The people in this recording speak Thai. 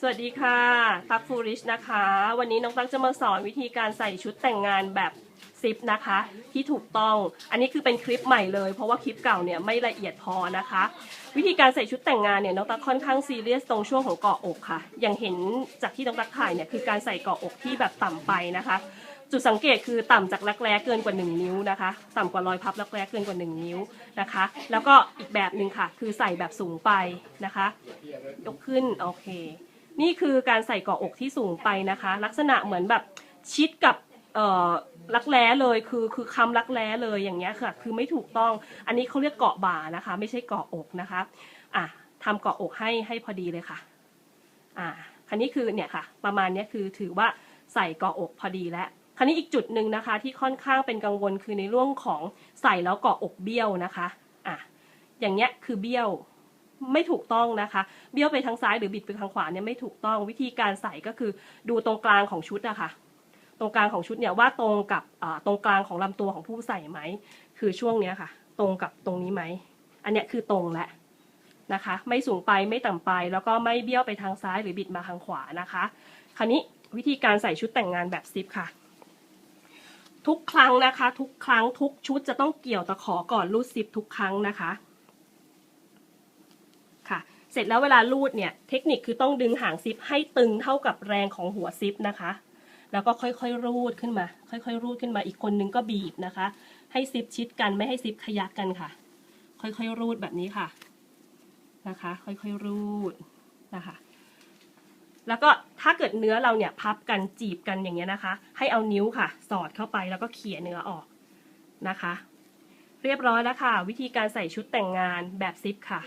สวัสดีค่ะ ตักฟูริชนะคะ วันนี้น้องตักจะมาสอนวิธีการใส่ชุดแต่งงานแบบซิปนะคะ ที่ถูกต้อง อันนี้คือเป็นคลิปใหม่เลย เพราะว่าคลิปเก่าเนี่ยไม่ละเอียดพอนะคะ วิธีการใส่ชุดแต่งงานเนี่ยน้องตักค่อนข้างซีเรียสตรงช่วงของเกาะอกค่ะ อย่างเห็นจากที่น้องตักถ่ายเนี่ยคือการใส่เกาะอกที่แบบต่ำไปนะคะ จุดสังเกตคือต่ำจากรักแร้เกินกว่า 1 นิ้วนะคะ ต่ำกว่ารอยพับรักแร้เกินกว่า 1 นิ้วนะคะ แล้วก็อีกแบบหนึ่งค่ะ คือใส่แบบสูงไปนะคะ ยกขึ้นโอเค นี่คือการใส่เกาะอกที่สูงไปนะคะ ลักษณะเหมือนแบบชิดกับเอ่อรักแร้เลยคือคือคำรักแร้เลยอย่างเงี้ยค่ะ คือไม่ถูกต้องอันนี้เขาเรียกเกาะบ่านะคะ ไม่ใช่เกาะอกนะคะอะทำเกาะอกให้ให้พอดีเลยค่ะอ่าคันนี้คือเนี่ยค่ะ ประมาณเนี้ยคือถือว่าใส่เกาะอกพอดีแล้วคันนี้อีกจุดหนึ่งนะคะ ที่ค่อนข้างเป็นกังวลคือในเรื่องของใส่แล้วเกาะอกเบี้ยวนะคะอะอย่างเงี้ยคือเบี้ยว ไม่ถูกต้องนะคะ เบี้ยวไปทางซ้ายหรือบิดไปทางขวาเนี่ยไม่ถูกต้องวิธีการใส่ก็คือดูตรงกลางของชุดอะค่ะตรงกลางของชุดเนี่ยว่าตรงกับตรงกลางของลำตัวของผู้ใส่ไหมคือช่วงเนี้ยค่ะ ตรงกับตรงนี้ไหมอันเนี้ยคือตรงแหล้วนะคะ ไม่สูงไปไม่ต่ำไป แล้วก็ไม่เบี้ยวไปทางซ้ายหรือบิดมาทางขวานะคะ คราวนี้วิธีการใส่ชุดแต่งงานแบบซิปค่ะ ทุกครั้งนะคะ ทุกครั้งทุกชุดจะต้องเกี่ยวตะขอก่อนรูดซิปทุกครั้งนะคะ เสร็จแล้วเวลารูดเนี่ยเทคนิคคือต้องดึงหางซิปให้ตึงเท่ากับแรงของหัวซิปนะคะ แล้วก็ค่อยๆรูดขึ้นมา ค่อยๆรูดขึ้นมาอีกคนนึงก็บีบนะคะ ให้ซิปชิดกันไม่ให้ซิปขยักกันค่ะ ค่อยๆรูดแบบนี้ค่ะนะคะ ค่อยๆรูดนะคะ แล้วก็ถ้าเกิดเนื้อเราเนี่ยพับกันจีบกันอย่างเงี้ยนะคะ ให้เอานิ้วค่ะ สอดเข้าไปแล้วก็เขี่ยเนื้อออกนะคะ เรียบร้อยแล้วค่ะ วิธีการใส่ชุดแต่งงานแบบซิปค่ะ